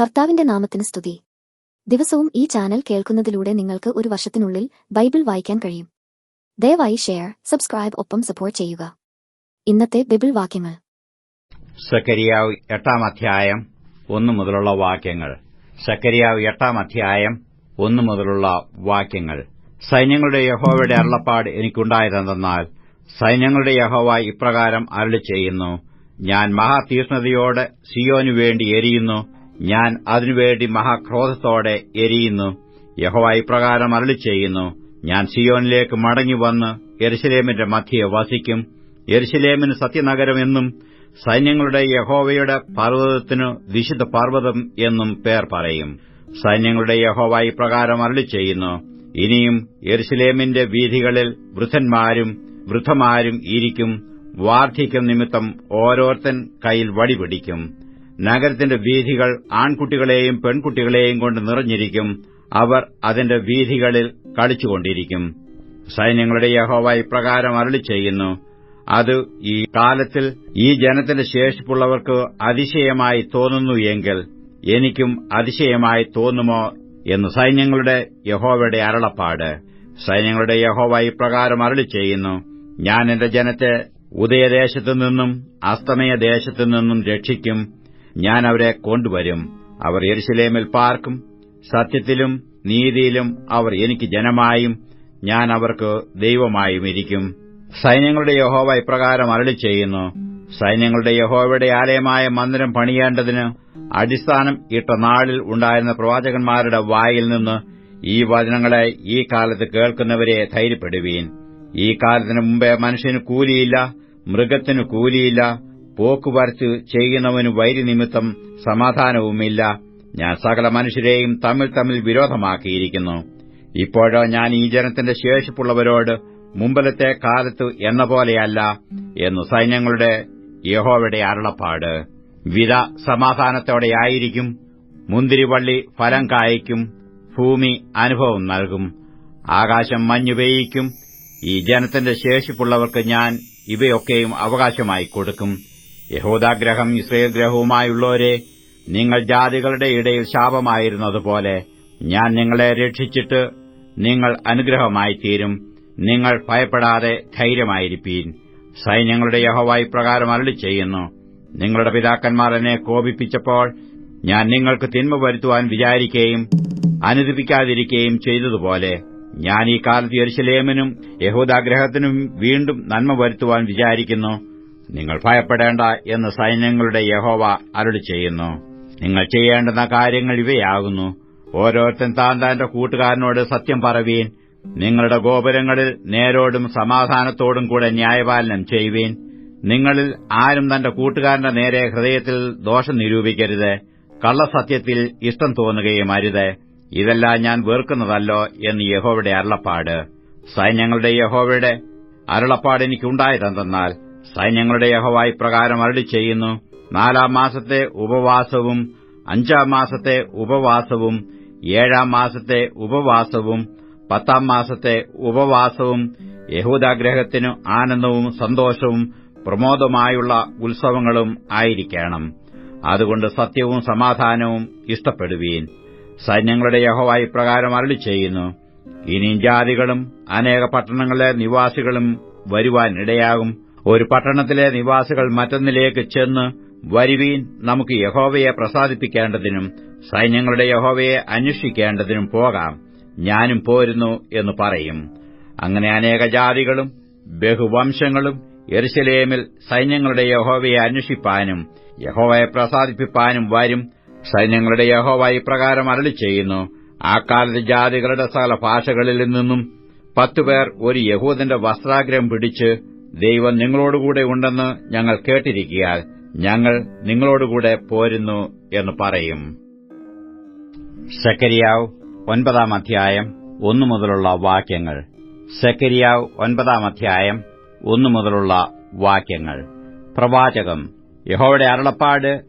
കർത്താവിന്റെ നാമത്തിന് സ്തുതി. ദിവസവും ഈ ചാനൽ കേൾക്കുന്നതിലൂടെ നിങ്ങൾക്ക് ഒരു വർഷത്തിനുള്ളിൽ ബൈബിൾ വായിക്കാൻ കഴിയും. ദയവായി ഷെയർ സബ്സ്ക്രൈബ് ഒപ്പം സപ്പോർട്ട് ചെയ്യുക. ഇന്നത്തെ ബൈബിൾ വാക്യങ്ങൾ. സക്കരിയാവ് എട്ടാം അധ്യായം ഒന്നു മുതലുള്ള വാക്യങ്ങൾ. സക്കരിയാവ് എട്ടാം അധ്യായം ഒന്നു മുതലുള്ള വാക്യങ്ങൾ. സൈന്യങ്ങളുടെ യഹോവയുടെ അരുളപ്പാട് എനിക്കുണ്ടായതെന്നാൽ സൈന്യങ്ങളുടെ യഹോവ ഇപ്രകാരം അരുളി ചെയ്യുന്നു ഞാൻ മഹാതീഷ്ണതയോടെ സിയോനു വേണ്ടി എരിയുന്നു. ഞാൻ അതിനുവേണ്ടി മഹാക്രോധത്തോടെ എരിയുന്നു. യഹോവ ഇപ്രകാരം അരളി ചെയ്യുന്നു ഞാൻ സിയോനിലേക്ക് മടങ്ങി വന്ന് യെരുശലേമിന്റെ മധ്യയെ വസിക്കും. സത്യനഗരം എന്നും സൈന്യങ്ങളുടെ യഹോവയുടെ പർവതത്തിനു വിശുദ്ധ പർവതം എന്നും പേർ പറയും. സൈന്യങ്ങളുടെ യഹോവ ഇപ്രകാരം അരളി ചെയ്യുന്നു ഇനിയും യെരുശലേമിന്റെ വീഥികളിൽ വൃദ്ധന്മാരും വൃദ്ധമാരും ഇരിക്കും. വാർദ്ധക്യം നിമിത്തം ഓരോരുത്തൻ കയ്യിൽ വടി പിടിക്കും. നഗരത്തിന്റെ വീഥികൾ ആൺകുട്ടികളെയും പെൺകുട്ടികളെയും കൊണ്ട് നിറഞ്ഞിരിക്കും. അവർ അതിന്റെ വീഥികളിൽ കളിച്ചുകൊണ്ടിരിക്കും. സൈന്യങ്ങളുടെ യഹോവ ഇപ്രകാരം അരളി ചെയ്യുന്നു. അത് ഈ കാലത്തിൽ ഈ ജനത്തിന്റെ ശേഷിപ്പുള്ളവർക്ക് അതിശയമായി തോന്നുന്നു എങ്കിൽ എനിക്കും അതിശയമായി തോന്നുമോ എന്ന് സൈന്യങ്ങളുടെ യഹോവയുടെ അരളപ്പാട്. സൈന്യങ്ങളുടെ യഹോവ ഇപ്രകാരം അരളി ചെയ്യുന്നു. ഞാൻ എന്റെ ജനത്തെ ഉദയദേശത്തു നിന്നും അസ്തമയദേശത്തു നിന്നും രക്ഷിക്കും. ഞാൻ അവരെ കൊണ്ടുവരും. അവർ എരിശിലേമിൽ പാർക്കും. സത്യത്തിലും നീതിയിലും അവർ എനിക്ക് ജനമായും ഞാൻ അവർക്ക് ദൈവമായും ഇരിക്കും. സൈന്യങ്ങളുടെ യഹോവ ഇപ്രകാരം അരളി ചെയ്യുന്നു സൈന്യങ്ങളുടെ യഹോവയുടെ ആലയമായ മന്ദിരം പണിയേണ്ടതിന് അടിസ്ഥാനം ഇട്ട നാളിൽ ഉണ്ടായിരുന്ന പ്രവാചകന്മാരുടെ വായിൽ നിന്ന് ഈ വചനങ്ങളെ ഈ കാലത്ത് കേൾക്കുന്നവരെ ധൈര്യപ്പെടുവീൻ. ഈ കാലത്തിന് മുമ്പേ മനുഷ്യന് കൂലിയില്ല മൃഗത്തിന് കൂലിയില്ല പോക്കുവരച്ച് വൈരി വൈരിനിമിത്തം സമാധാനവുമില്ല. ഞാൻ സകല മനുഷ്യരെയും തമ്മിൽ തമ്മിൽ വിരോധമാക്കിയിരിക്കുന്നു. ഇപ്പോഴോ ഞാൻ ഈ ജനത്തിന്റെ ശേഷിപ്പുള്ളവരോട് മുമ്പലത്തെ കാലത്ത് എന്ന പോലെയല്ല എന്ന് സൈന്യങ്ങളുടെ യഹോവയുടെ അരുളപ്പാട്. വിത സമാധാനത്തോടെയായിരിക്കും മുന്തിരിവള്ളി ഫലം കായ്ക്കും ഭൂമി അനുഭവം നൽകും. ആകാശം മഞ്ഞു പെയ്യിക്കും ഈ ജനത്തിന്റെ ശേഷിപ്പുള്ളവർക്ക് ഞാൻ ഇവയൊക്കെയും അവകാശമായി കൊടുക്കും. യഹോദാഗ്രഹം ഇസ്രയേൽ ഗ്രഹവുമായുള്ളവരെ നിങ്ങൾ ജാതികളുടെ ഇടയിൽ ശാപമായിരുന്നതുപോലെ ഞാൻ നിങ്ങളെ രക്ഷിച്ചിട്ട് നിങ്ങൾ അനുഗ്രഹമായി തീരും നിങ്ങൾ ഭയപ്പെടാതെ ധൈര്യമായിരിപ്പീൻ. സൈന്യങ്ങളുടെ യഹോവായി പ്രകാരം അരളി ചെയ്യുന്നു നിങ്ങളുടെ പിതാക്കന്മാർ എന്നെ കോപിപ്പിച്ചപ്പോൾ ഞാൻ നിങ്ങൾക്ക് തിന്മ വരുത്തുവാൻ വിചാരിക്കുകയും അനുദിപ്പിക്കാതിരിക്കുകയും ചെയ്തതുപോലെ ഞാൻ ഈ കാലത്ത് യരിശലേമിനും യഹൂദാഗ്രഹത്തിനും വീണ്ടും നന്മ വരുത്തുവാൻ വിചാരിക്കുന്നു. നിങ്ങൾ ഭയപ്പെടേണ്ട എന്ന് സൈന്യങ്ങളുടെ യഹോവ അരുളി ചെയ്യുന്നു. നിങ്ങൾ ചെയ്യേണ്ടുന്ന കാര്യങ്ങൾ ഇവയാകുന്നു. ഓരോരുത്തൻ താൻ തന്റെ കൂട്ടുകാരനോട് സത്യം പറവീൻ. നിങ്ങളുടെ ഗോപുരങ്ങളിൽ നേരോടും സമാധാനത്തോടും കൂടെ ന്യായപാലനം ചെയ്യുവീൻ. നിങ്ങളിൽ ആരും തന്റെ കൂട്ടുകാരന്റെ നേരെ ഹൃദയത്തിൽ ദോഷം നിരൂപിക്കരുത്. കള്ളസത്യത്തിൽ ഇഷ്ടം തോന്നുകയും അരുത്. ഇതെല്ലാം ഞാൻ വെറുക്കുന്നതല്ലോ എന്ന് യഹോവയുടെ അരുളപ്പാട്. സൈന്യങ്ങളുടെ യഹോവയുടെ അരുളപ്പാട് എനിക്കുണ്ടായതെന്തെന്നാൽ സൈന്യങ്ങളുടെ യഹോവായി പ്രകാരം അരടി ചെയ്യുന്നു നാലാം മാസത്തെ ഉപവാസവും അഞ്ചാം മാസത്തെ ഉപവാസവും ഏഴാം മാസത്തെ ഉപവാസവും പത്താം മാസത്തെ ഉപവാസവും യഹൂദാഗ്രഹത്തിനു ആനന്ദവും സന്തോഷവും പ്രമോദമായുള്ള ഉത്സവങ്ങളും ആയിരിക്കണം. അതുകൊണ്ട് സത്യവും സമാധാനവും ഇഷ്ടപ്പെടുവീൻ. സൈന്യങ്ങളുടെ യഹോവായി പ്രകാരം അരളി ചെയ്യുന്നു ഇനിയും ജാതികളും അനേക പട്ടണങ്ങളിലെ നിവാസികളും വരുവാൻ ഇടയാകും ഒരു പട്ടണത്തിലെ നിവാസികൾ മറ്റൊന്നിലേക്ക് ചെന്ന് വരുവീൻ നമുക്ക് യഹോവയെ പ്രസാദിപ്പിക്കേണ്ടതിനും സൈന്യങ്ങളുടെ യഹോവയെ അന്വേഷിക്കേണ്ടതിനും പോകാം. ഞാനും പോരുന്നു എന്ന് പറയും. അങ്ങനെ അനേക ജാതികളും ബഹുവംശങ്ങളും എരുശലേമിൽ സൈന്യങ്ങളുടെ യഹോവയെ അന്വേഷിപ്പാനും യഹോവയെ പ്രസാദിപ്പിപ്പാനും വരും. സൈന്യങ്ങളുടെ യഹോവ ഇപ്രകാരം അരളി ചെയ്യുന്നു ആ കാലത്ത് ജാതികളുടെ സകല ഭാഷകളിൽ നിന്നും പത്തുപേർ ഒരു യഹൂദന്റെ വസ്ത്രാഗ്രഹം പിടിച്ച് ദൈവം നിങ്ങളോടുകൂടെ ഉണ്ടെന്ന് ഞങ്ങൾ കേട്ടിരിക്കിയാൽ ഞങ്ങൾ നിങ്ങളോടുകൂടെ പോരുന്നു എന്ന് പറയും. സെക്കരിയാവ് ഒൻപതാം അധ്യായം ഒന്നു മുതലുള്ള വാക്യങ്ങൾ. സെക്കരിയാവ് ഒൻപതാം അധ്യായം ഒന്നു മുതലുള്ള വാക്യങ്ങൾ. പ്രവാചകം യഹോയുടെ അരുളപ്പാട്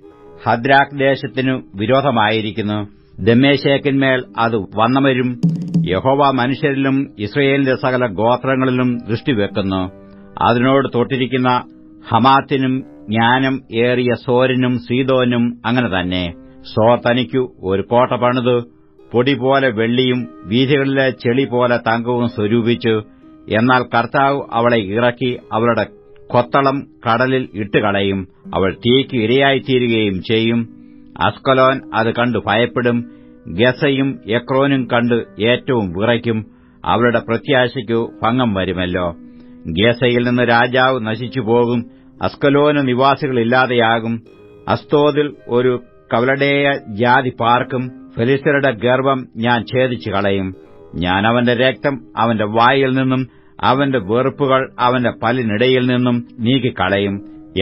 ഹദ്രാഖ് ദേശത്തിനു വിരോധമായിരിക്കുന്നു. ദമേശേക്കിന്മേൽ അത് വന്നവരും യഹോവ മനുഷ്യരിലും ഇസ്രയേലിന്റെ സകല ഗോത്രങ്ങളിലും ദൃഷ്ടിവെക്കുന്നു. അതിനോട് തൊട്ടിരിക്കുന്ന ഹമാത്തിനും ജ്ഞാനം ഏറിയ സോരനും സീതോനും അങ്ങനെ തന്നെ. സോ തനിക്കു ഒരു കോട്ട പണിത് പൊടി പോലെ വെള്ളിയും വീഥികളിലെ ചെളി പോലെ തങ്കവും സ്വരൂപിച്ചു. എന്നാൽ കർത്താവ് അവളെ ഇറക്കി അവളുടെ കൊത്തളം കടലിൽ ഇട്ടുകളയും. അവൾ തീയ്ക്ക് ഇരയായിത്തീരുകയും ചെയ്യും. അസ്കലോൻ അത് കണ്ടു ഭയപ്പെടും. ഗസയും എക്രോനും കണ്ട് ഏറ്റവും വിറയ്ക്കും. അവരുടെ പ്രത്യാശയ്ക്കു ഭംഗം വരുമല്ലോ. ഗസയിൽ നിന്ന് രാജാവ് നശിച്ചുപോകും നിവാസികൾ നിവാസികളില്ലാതെയാകും. അസ്തോതിൽ ഒരു കവലടേയ ജാതി പാർക്കും. ഫെലിസ്തരുടെ ഗർവം ഞാൻ ഛേദിച്ചു കളയും. ഞാൻ അവന്റെ രക്തം അവന്റെ വായിൽ നിന്നും അവന്റെ വെറുപ്പുകൾ അവന്റെ പലിനിടയിൽ നിന്നും നീക്കിക്കളയും.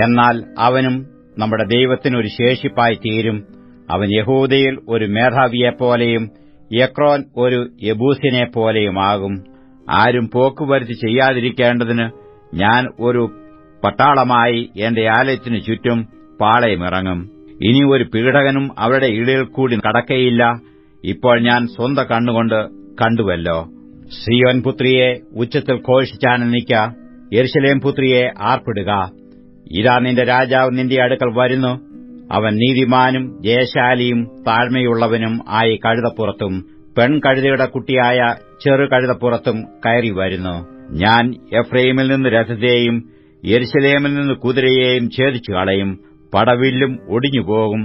എന്നാൽ അവനും നമ്മുടെ ദൈവത്തിനൊരു ശേഷിപ്പായി തീരും. അവൻ യഹൂദയിൽ ഒരു മേധാവിയെപ്പോലെയും യക്രോൻ ഒരു യബൂസിനെപ്പോലെയുമാകും ആരും പോക്കുവരുത്തി ചെയ്യാതിരിക്കേണ്ടതിന് ഞാൻ ഒരു പട്ടാളമായി എന്റെ ആലയത്തിനു ചുറ്റും പാളയമിറങ്ങും. ഇനി ഒരു പീഡകനും അവരുടെ ഇടയിൽ കൂടി കടക്കയില്ല ഇപ്പോൾ ഞാൻ സ്വന്ത കണ്ണുകൊണ്ട് കണ്ടുവല്ലോ. സിയോൻ പുത്രിയെ ഉച്ചത്തിൽ ഘോഷിച്ചാനന്ദിക്ക യെരുശലേം പുത്രിയെ ആർപ്പിടുക. ഇതാ നിന്റെ രാജാവ് നിന്റെ അടുക്കൽ വരുന്നു. അവൻ നീതിമാനും ജയശാലിയും താഴ്മയുള്ളവനും ആയി കഴുതപ്പുറത്തും. പെൺകഴുതയുടെ കുട്ടിയായ ചെറുകഴുതപ്പുറത്തും കയറി വരുന്നു. ഞാൻ എഫ്രൈമിൽ നിന്ന് രഥത്തെയും യെരുശലേമിൽ നിന്ന് കുതിരയെയും ഛേദിച്ചു കളയും. പടവില്ലും ഒടിഞ്ഞുപോകും.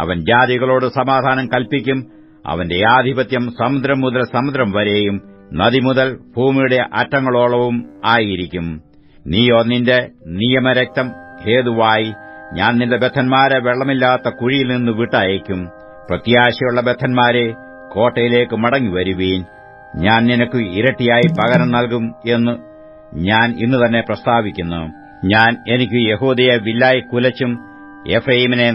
അവൻ ജാതികളോട് സമാധാനം കൽപ്പിക്കും. അവന്റെ ആധിപത്യം സമുദ്രം മുതൽ സമുദ്രം വരെയും നദി മുതൽ ഭൂമിയുടെ അറ്റങ്ങളോളവും ആയിരിക്കും. നീയോ നിന്റെ നിയമരക്തം ഹേതുവായി ഞാൻ നിന്റെ ബദ്ധന്മാരെ വെള്ളമില്ലാത്ത കുഴിയിൽ നിന്ന് വിട്ടയക്കും. പ്രത്യാശയുള്ള ബദ്ധന്മാരെ കോട്ടയിലേക്ക് മടങ്ങി വരുവീൻ. ഞാൻ നിനക്ക് ഇരട്ടിയായി പകരം നൽകും എന്ന് ഞാൻ ഇന്ന് തന്നെ പ്രസ്താവിക്കുന്നു. ഞാൻ എനിക്ക് യഹൂദയെ വില്ലായി കുലച്ചും എഫ്രൈമിനെ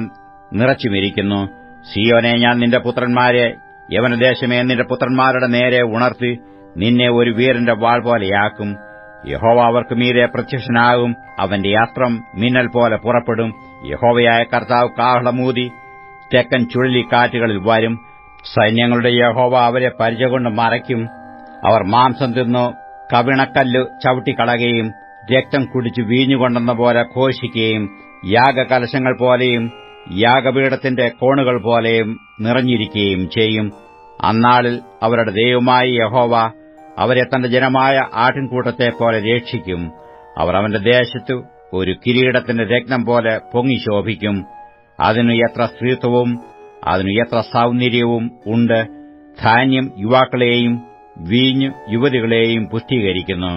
നിറച്ചുമിരിക്കുന്നു സിയോനെ ഞാൻ നിന്റെ പുത്രന്മാരെ യവനദേശമേ നിന്റെ പുത്രന്മാരുടെ നേരെ ഉണർത്തി നിന്നെ ഒരു വീരന്റെ വാൾ പോലെയാക്കും. യഹോവ അവർക്ക് മീരെ പ്രത്യക്ഷനാകും. അവന്റെ അസ്ത്രം മിന്നൽ പോലെ പുറപ്പെടും. യഹോവയായ കർത്താവ് കാഹളമൂതി തെക്കൻ ചുഴലിക്കാറ്റുകളിൽ വരും. സൈന്യങ്ങളുടെ യഹോവ അവരെ പരിചകൊണ്ട് മറയ്ക്കും. അവർ മാംസം തിന്നു കവിണക്കല്ല് ചവിട്ടിക്കളകയും രക്തം കുടിച്ചു വീഞ്ഞുകൊണ്ടെന്ന പോലെ ഘോഷിക്കുകയും യാഗകലശങ്ങൾ പോലെയും യാഗപീഠത്തിന്റെ കോണുകൾ പോലെയും നിറഞ്ഞിരിക്കുകയും ചെയ്യും. അന്നാളിൽ അവരുടെ ദൈവമായ യഹോവ അവരെ തന്റെ ജനമായ ആട്ടിൻകൂട്ടത്തെ പോലെ രക്ഷിക്കും. അവർ അവന്റെ ദേശത്ത് ഒരു കിരീടത്തിന്റെ രക്തം പോലെ പൊങ്ങി ശോഭിക്കും. അതിനു എത്ര സ്ത്രീത്വവും അതിനു എത്ര സൗന്ദര്യവും ഉണ്ട്. ധാന്യം യുവാക്കളെയും വീഞ്ഞു യുവതികളെയും പുഷ്ടീകരിക്കുന്നു.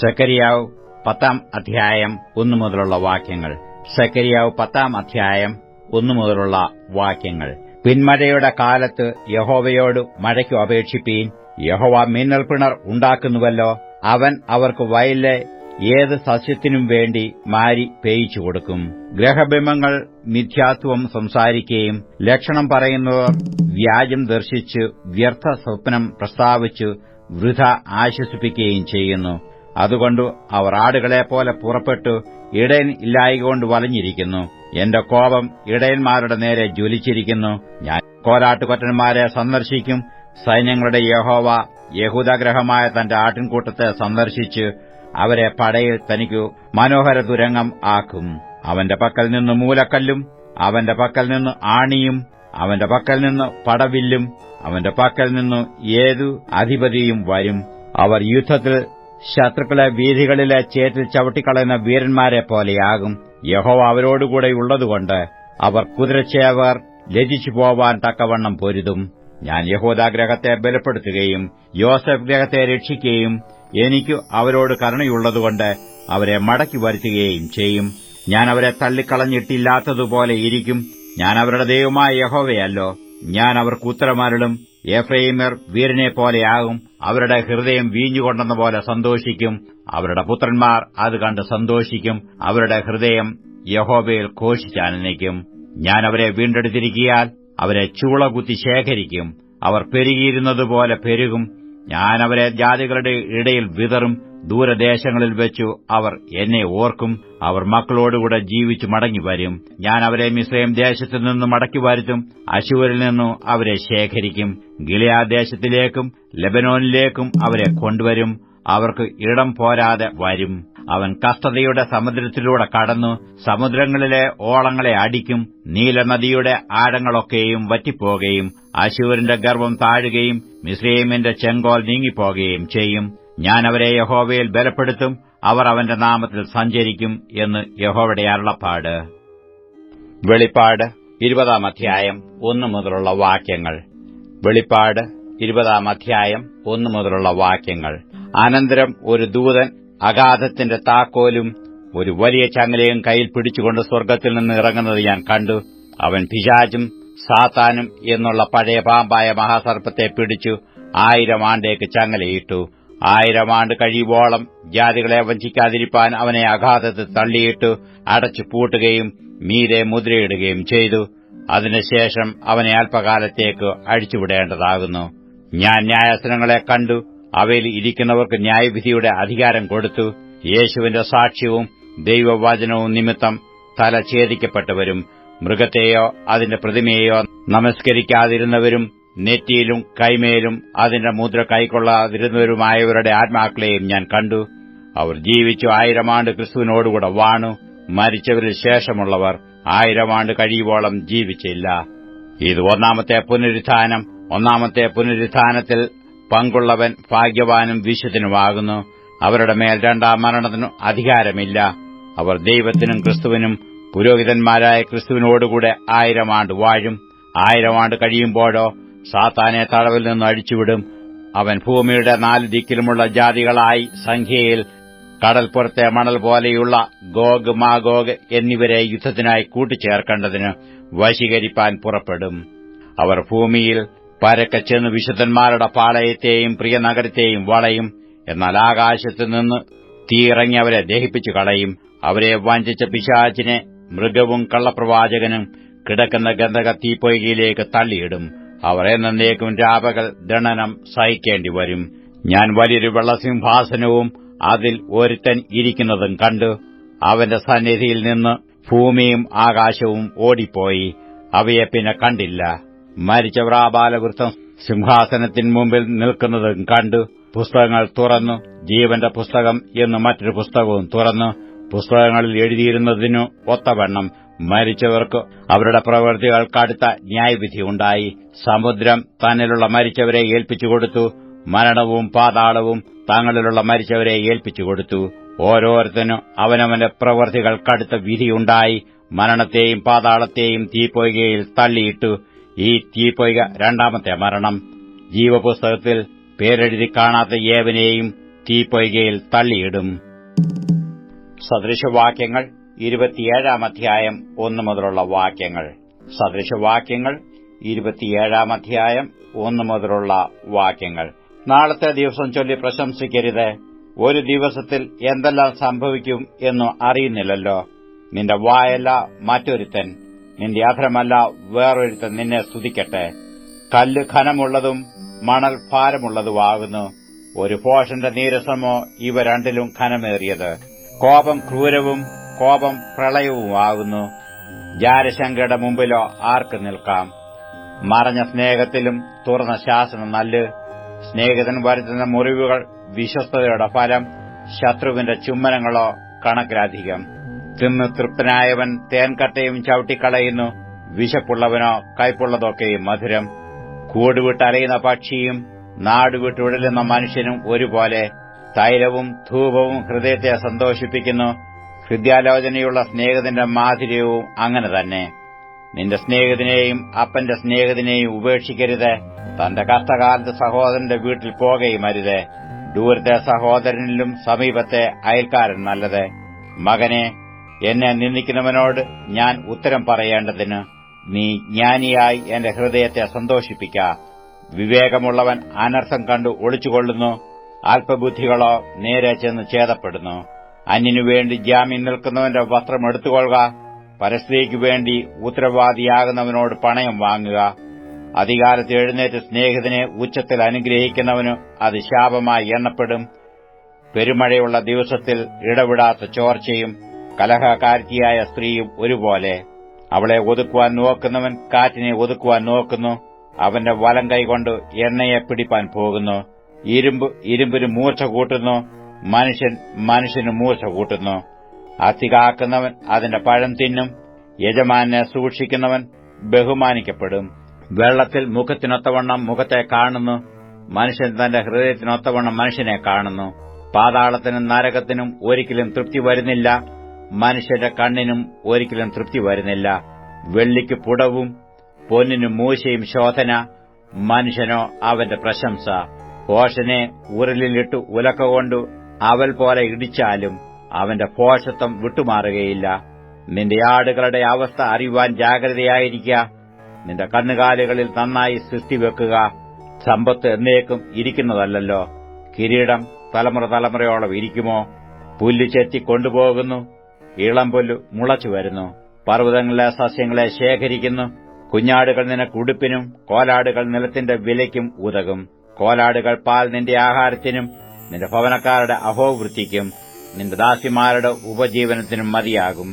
സെക്കരിയാവ് പത്താം അധ്യായം ഒന്നു മുതലുള്ള വാക്യങ്ങൾ. സെക്കരിയാവ് പത്താം അധ്യായം ഒന്നു മുതലുള്ള വാക്യങ്ങൾ. പിന്മഴയുടെ കാലത്ത് യഹോവയോട് മഴയ്ക്കു അപേക്ഷിപ്പീൻ യഹോവ മിന്നൽ പിണർ ഉണ്ടാക്കുന്നുവല്ലോ അവൻ അവർക്ക് വയലിലെ ഏത് സസ്യത്തിനും വേണ്ടി മാരി പേയിച്ചു കൊടുക്കും. ഗ്രഹബിംബങ്ങൾ മിഥ്യാത്വം സംസാരിക്കുകയും ലക്ഷണം പറയുന്നവർ വ്യാജം ദർശിച്ച് വ്യർത്ഥ സ്വപ്നം പ്രസ്താവിച്ച് വൃഥ ആശ്വസിപ്പിക്കുകയും ചെയ്യുന്നു. അതുകൊണ്ട് അവർ ആടുകളെപ്പോലെ പുറപ്പെട്ടു ഇടയൻ ഇല്ലായകൊണ്ട് വലഞ്ഞിരിക്കുന്നു. എന്റെ കോപം ഇടയന്മാരുടെ നേരെ ജ്വലിച്ചിരിക്കുന്നു. ഞാൻ കോലാട്ടുകൊറ്റന്മാരെ സന്ദർശിക്കും. സൈന്യങ്ങളുടെ യഹോവ യഹൂദഗ്രഹമായ തന്റെ ആട്ടിൻകൂട്ടത്തെ സന്ദർശിച്ച് അവരെ പടയിൽ തനിക്കു മനോഹര തുരങ്കം ആക്കും. അവന്റെ പക്കൽ നിന്ന് മൂലക്കല്ലും അവന്റെ പക്കൽ നിന്ന് ആണിയും അവന്റെ പക്കൽ നിന്ന് പടവില്ലും അവന്റെ പക്കൽ നിന്ന് ഏതു അധിപതിയും വരും. അവർ യുദ്ധത്തിൽ ശത്രുക്കളെ വീഥികളിലെ ചേറ്റിൽ ചവിട്ടിക്കളയുന്ന വീരന്മാരെ പോലെയാകും. യഹോവ അവരോടുകൂടെ ഉള്ളതുകൊണ്ട് അവർ കുതിരച്ചേവർ ലജിച്ചു പോവാൻ തക്കവണ്ണം പൊരുതും. ഞാൻ യഹോദാഗ്രഹത്തെ ബലപ്പെടുത്തുകയും യോസഫ് ഗ്രഹത്തെ രക്ഷിക്കുകയും എനിക്കു അവരോട് കരുണയുള്ളതുകൊണ്ട് അവരെ മടക്കി വരുത്തുകയും ചെയ്യും. ഞാൻ അവരെ തള്ളിക്കളഞ്ഞിട്ടില്ലാത്തതുപോലെ ഇരിക്കും. ഞാൻ അവരുടെ ദൈവമായ യഹോവയല്ലോ. ഞാൻ അവർക്ക് ഉത്തരമാരിടും എഫ്രൈമർ വീരനെ പോലെയാകും അവരുടെ ഹൃദയം വീഞ്ഞുകൊണ്ടെന്ന പോലെ സന്തോഷിക്കും. അവരുടെ പുത്രന്മാർ അത് കണ്ട് സന്തോഷിക്കും. അവരുടെ ഹൃദയം യഹോബയിൽ ഘോഷിച്ചാനന്ദിക്കും ഞാൻ അവരെ വീണ്ടെടുത്തിരിക്കിയാൽ അവരെ ചൂളകുത്തി ശേഖരിക്കും. അവർ പെരുകിയിരുന്നതുപോലെ പെരുകും. ഞാൻ അവരെ ജാതികളുടെ ഇടയിൽ വിതറും ദൂരദേശങ്ങളിൽ വെച്ചു അവർ എന്നെ ഓർക്കും അവർ മക്കളോടുകൂടെ ജീവിച്ചു മടങ്ങി വരും. ഞാൻ അവരെ മിസ്രൈം ദേശത്തു നിന്ന് മടക്കി വരുത്തും അശൂരിൽ നിന്നും അവരെ ശേഖരിക്കും ഗിലിയാ ദേശത്തിലേക്കും ലബനോനിലേക്കും അവരെ കൊണ്ടുവരും അവർക്ക് ഇടം പോരാതെ വരും. അവൻ കസ്തതയുടെ സമുദ്രത്തിലൂടെ കടന്നു സമുദ്രങ്ങളിലെ ഓളങ്ങളെ അടിക്കും നീലനദിയുടെ ആഴങ്ങളൊക്കെയും വറ്റിപ്പോകുകയും അശൂരിന്റെ ഗർവം താഴുകയും മിസ്രൈമിന്റെ ചെങ്കോൽ നീങ്ങിപ്പോകുകയും ചെയ്യും. ഞാൻ അവരെ യഹോവയിൽ ബലപ്പെടുത്തും അവർ അവന്റെ നാമത്തിൽ സഞ്ചരിക്കും എന്ന് യഹോവയുടെ അരുളപ്പാട്. വെളിപ്പാട് ഇരുപതാം അധ്യായം ഒന്നു മുതലുള്ള വാക്യങ്ങൾ. വെളിപ്പാട് ഇരുപതാം അധ്യായം ഒന്നു മുതലുള്ള വാക്യങ്ങൾ. അനന്തരം ഒരു ദൂതൻ അഗാധത്തിന്റെ താക്കോലും ഒരു വലിയ ചങ്ങലയും കയ്യിൽ പിടിച്ചുകൊണ്ട് സ്വർഗത്തിൽ നിന്ന് ഇറങ്ങുന്നത് ഞാൻ കണ്ടു. അവൻ പിശാചും സാത്താനും എന്നുള്ള പഴയ പാമ്പായ മഹാസർപ്പത്തെ പിടിച്ചു ആയിരം ആണ്ടേക്ക് ചങ്ങലയിട്ടു. ആയിരം ആണ്ട് കഴിയുവോളം ജാതികളെ വഞ്ചിക്കാതിരിപ്പാൻ അവനെ അഗാധത്തിൽ തള്ളിയിട്ടു. അടച്ചു പൂട്ടുകയും മീരെ മുദ്രയിടുകയും ചെയ്തു. അതിനുശേഷം അവനെ അല്പകാലത്തേക്ക് അഴിച്ചുവിടേണ്ടതാകുന്നു. ഞാൻ ന്യായാസനങ്ങളെ കണ്ടു. അവയിൽ ഇരിക്കുന്നവർക്ക് ന്യായവിധിയുടെ അധികാരം കൊടുത്തു. യേശുവിന്റെ സാക്ഷ്യവും ദൈവവചനവും നിമിത്തം തല ഛേദിക്കപ്പെട്ടവരും മൃഗത്തെയോ അതിന്റെ പ്രതിമയെയോ നമസ്കരിക്കാതിരുന്നവരും നെറ്റിയിലും കൈമേലും അതിന്റെ മുദ്ര കൈക്കൊള്ളാതിരുന്നവരുമായവരുടെ ആത്മാക്കളെയും ഞാൻ കണ്ടു. അവർ ജീവിച്ചു ആയിരം ആണ്ട് ക്രിസ്തുവിനോടുകൂടെ വാണു. മരിച്ചവരിൽ ശേഷമുള്ളവർ ആയിരം ആണ്ട് കഴിയുവോളം ജീവിച്ചില്ല. ഇത് ഒന്നാമത്തെ പുനരുത്ഥാനം. ഒന്നാമത്തെ പുനരുത്ഥാനത്തിൽ പങ്കുള്ളവൻ ഭാഗ്യവാനും വിശുദ്ധനുമാകുന്നു. അവരുടെ മേൽ രണ്ടാം മരണത്തിനും അധികാരമില്ല. അവർ ദൈവത്തിനും ക്രിസ്തുവിനും പുരോഹിതന്മാരായ ക്രിസ്തുവിനോടുകൂടെ ആയിരം ആണ്ട് വാഴും. ആയിരം ആണ്ട് കഴിയുമ്പോഴോ സാത്താനെ തടവിൽ നിന്ന് അഴിച്ചുവിടും. അവൻ ഭൂമിയുടെ നാല് ദിക്കിലുമുള്ള ജാതികളായി സംഖ്യയിൽ കടൽപ്പുറത്തെ മണൽ പോലെയുള്ള ഗോഗ് മാഗോഗ് എന്നിവരെ യുദ്ധത്തിനായി കൂട്ടിച്ചേർക്കേണ്ടതിന് വശീകരിപ്പാൻ പുറപ്പെടും. അവർ ഭൂമിയിൽ പരക്കെ ചെന്ന് വിശുദ്ധന്മാരുടെ പാളയത്തെയും പ്രിയ നഗരത്തെയും വളയും എന്നാൽ ആകാശത്ത് നിന്ന് തീയിറങ്ങി അവരെ ദഹിപ്പിച്ചു കളയും. അവരെ വഞ്ചിച്ച പിശാചിനെ മൃഗവും കള്ളപ്രവാചകനും കിടക്കുന്ന ഗന്ധക തീപ്പൊയ്കയിലേക്ക് തള്ളിയിടും. അവർ എന്നേക്കും രാപകൽ ദണനം സഹിക്കേണ്ടി വരും. ഞാൻ വലിയൊരു വെള്ളസിംഹാസനവും അതിൽ ഒരുത്തൻ ഇരിക്കുന്നതും കണ്ടു. അവന്റെ സന്നിധിയിൽ നിന്ന് ഭൂമിയും ആകാശവും ഓടിപ്പോയി. അവയെ പിന്നെ കണ്ടില്ല. മരിച്ച ബാലവൃത്തം സിംഹാസനത്തിന് മുമ്പിൽ നിൽക്കുന്നതും കണ്ടു പുസ്തകങ്ങൾ തുറന്നു. ജീവന്റെ പുസ്തകം എന്ന് മറ്റൊരു പുസ്തകവും തുറന്നു. പുസ്തകങ്ങളിൽ എഴുതിയിരുന്നതിനു ഒത്തവണ്ണം മരിച്ചവർക്ക് അവരുടെ പ്രവൃത്തികൾക്കടുത്ത ന്യായവിധി ഉണ്ടായി. സമുദ്രം തന്നിലുള്ള മരിച്ചവരെ ഏൽപ്പിച്ചു കൊടുത്തു. മരണവും പാതാളവും തങ്ങളിലുള്ള മരിച്ചവരെ ഏൽപ്പിച്ചു ഏൽപ്പിച്ചുകൊടുത്തു ഓരോരുത്തനും അവനവന്റെ പ്രവൃത്തികൾക്കടുത്ത വിധിയുണ്ടായി മരണത്തെയും പാതാളത്തെയും തീപ്പൊയ്കയിൽ തള്ളിയിട്ടു. ഈ തീപ്പൊയ്ക രണ്ടാമത്തെ മരണം. ജീവപുസ്തകത്തിൽ പേരെഴുതി കാണാത്ത ഏവനെയും തീപ്പൊയ്കയിൽ തള്ളിയിടും. സദൃശവാക്യങ്ങൾ ഇരുപത്തിയേഴാം അധ്യായം ഒന്നു മുതലുള്ള വാക്യങ്ങൾ. സദൃശവാക്യങ്ങൾ ഇരുപത്തിയേഴാം അധ്യായം ഒന്നു മുതലുള്ള വാക്യങ്ങൾ. നാളത്തെ ദിവസം ചൊല്ലി പ്രശംസിക്കരുത്. ഒരു ദിവസത്തിൽ എന്തെല്ലാം സംഭവിക്കും എന്ന് അറിയുന്നില്ലല്ലോ. നിന്റെ വായല്ല മറ്റൊരുത്തൻ. നിന്റെ അധരമല്ല വേറൊരുത്തൻ നിന്നെ സ്തുതിക്കട്ടെ. കല്ല് ഖനമുള്ളതും മണൽ ഭാരമുള്ളതുമാകുന്നു. ഒരു പോഷന്റെ നീരസമോ ഇവ രണ്ടിലും ഖനമേറിയത് കോപം ക്രൂരവും കോപം പ്രളയവുമാകുന്നു. ജാരശങ്കയുടെ മുമ്പിലോ ആർക്ക് നിൽക്കാം? മറഞ്ഞ സ്നേഹത്തിലും തുറന്ന ശാസനം നല്ല്. സ്നേഹിതൻ വരുത്തുന്ന മുറിവുകൾ വിശ്വസ്തതയുടെ ഫലം. ശത്രുവിന്റെ ചുമ്മനങ്ങളോ കണക്കിലധികം. തിന്ന് തൃപ്തനായവൻ തേൻകട്ടയും ചവിട്ടിക്കളയുന്നു. വിശപ്പുള്ളവനോ കൈപ്പുള്ളതൊക്കെ മധുരം. കൂടുവിട്ടലയുന്ന പക്ഷിയും നാടുവിട്ടുഴലുന്ന മനുഷ്യനും ഒരുപോലെ തൈലവും ധൂപവും ഹൃദയത്തെ സന്തോഷിപ്പിക്കുന്നു. ഹൃദയാലോചനയുള്ള സ്നേഹത്തിന്റെ മാധുര്യവും അങ്ങനെ തന്നെ. നിന്റെ സ്നേഹിതനെയും അപ്പന്റെ സ്നേഹിതനെയും ഉപേക്ഷിക്കരുത്. തന്റെ കഷ്ടകാലത്ത് സഹോദരന്റെ വീട്ടിൽ പോകുകയും അരുത്. ദൂരത്തെ സഹോദരനിലും സമീപത്തെ അയൽക്കാരൻ നല്ലത്. മകനെ എന്നെ നിന്ദിക്കുന്നവനോട് ഞാൻ ഉത്തരം പറയേണ്ടതിന് നീ ജ്ഞാനിയായി എന്റെ ഹൃദയത്തെ സന്തോഷിപ്പിക്ക. വിവേകമുള്ളവൻ അനർത്ഥം കണ്ടു ഒളിച്ചുകൊള്ളുന്നു. അല്പബുദ്ധികളോ നേരെ ചെന്ന് ഛേദപ്പെടുന്നു. അന്യനുവേണ്ടി ജാമ്യം നിൽക്കുന്നവന്റെ വസ്ത്രം എടുത്തുകൊള്ളുക. പരസ്ത്രീക്കു വേണ്ടി ഉത്തരവാദിയാകുന്നവനോട് പണയം വാങ്ങുക. അധികാരത്തിൽ എഴുന്നേറ്റ് സ്നേഹിതനെ ഉച്ചത്തിൽ അനുഗ്രഹിക്കുന്നവനു അത് ശാപമായി എണ്ണപ്പെടും. പെരുമഴയുള്ള ദിവസത്തിൽ ഇടവിടാത്ത ചോർച്ചയും കലഹകാരിയായ സ്ത്രീയും ഒരുപോലെ. അവളെ ഒതുക്കുവാൻ നോക്കുന്നവൻ കാറ്റിനെ ഒതുക്കുവാൻ നോക്കുന്നു. അവന്റെ വലം കൈകൊണ്ട് എണ്ണയെ പിടിപ്പാൻ പോകുന്നു. ഇരുമ്പ് ഇരുമ്പിന് മൂർച്ച കൂട്ടുന്നു. മനുഷ്യൻ മനുഷ്യന് മൂർച്ച കൂട്ടുന്നു. അത്തി അതിന്റെ പഴം തിന്നും. യജമാനെ സൂക്ഷിക്കുന്നവൻ ബഹുമാനിക്കപ്പെടും. വെള്ളത്തിൽ മുഖത്തിനൊത്തവണ്ണം മുഖത്തെ കാണുന്നു. മനുഷ്യൻ തന്റെ ഹൃദയത്തിനൊത്തവണ്ണം മനുഷ്യനെ കാണുന്നു. പാതാളത്തിനും നരകത്തിനും ഒരിക്കലും തൃപ്തി വരുന്നില്ല. മനുഷ്യന്റെ കണ്ണിനും ഒരിക്കലും തൃപ്തി വരുന്നില്ല. വെള്ളിക്ക് പുടവും പൊന്നിനും മൂശയും ശോധന മനുഷ്യനോ അവന്റെ പ്രശംസ. ഭോഷനെ ഉരലിലിട്ട് ഉലക്കൊണ്ട് അവൽ പോലെ ഇടിച്ചാലും അവന്റെ ഭോഷത്വം വിട്ടുമാറുകയില്ല. നിന്റെ ആടുകളുടെ അവസ്ഥ അറിയുവാൻ ജാഗ്രതയായിരിക്കുക നിന്റെ കണ്ണുകാലുകളിൽ നന്നായി സൃഷ്ടിവെക്കുക സമ്പത്ത് എന്നേക്കും ഇരിക്കുന്നതല്ലോ കിരീടം തലമുറ തലമുറയോളം ഇരിക്കുമോ? പുല്ല് ചെത്തി കൊണ്ടുപോകുന്നു. ഇളം പുല്ല് മുളച്ചു വരുന്നു. പർവതങ്ങളിലെ സസ്യങ്ങളെ ശേഖരിക്കുന്നു. കുഞ്ഞാടുകൾ നിനക്ക് ഉടുപ്പിനും കോലാടുകൾ നിലത്തിന്റെ വിലയ്ക്കും ഉതകും കോലാടുകൾ പാൽ നിന്റെ ആഹാരത്തിനും നിന്റെ ഭവനക്കാരുടെ അഹോവൃത്തിക്കും നിന്റെ ദാസിമാരുടെ ഉപജീവനത്തിനും മതിയാകും.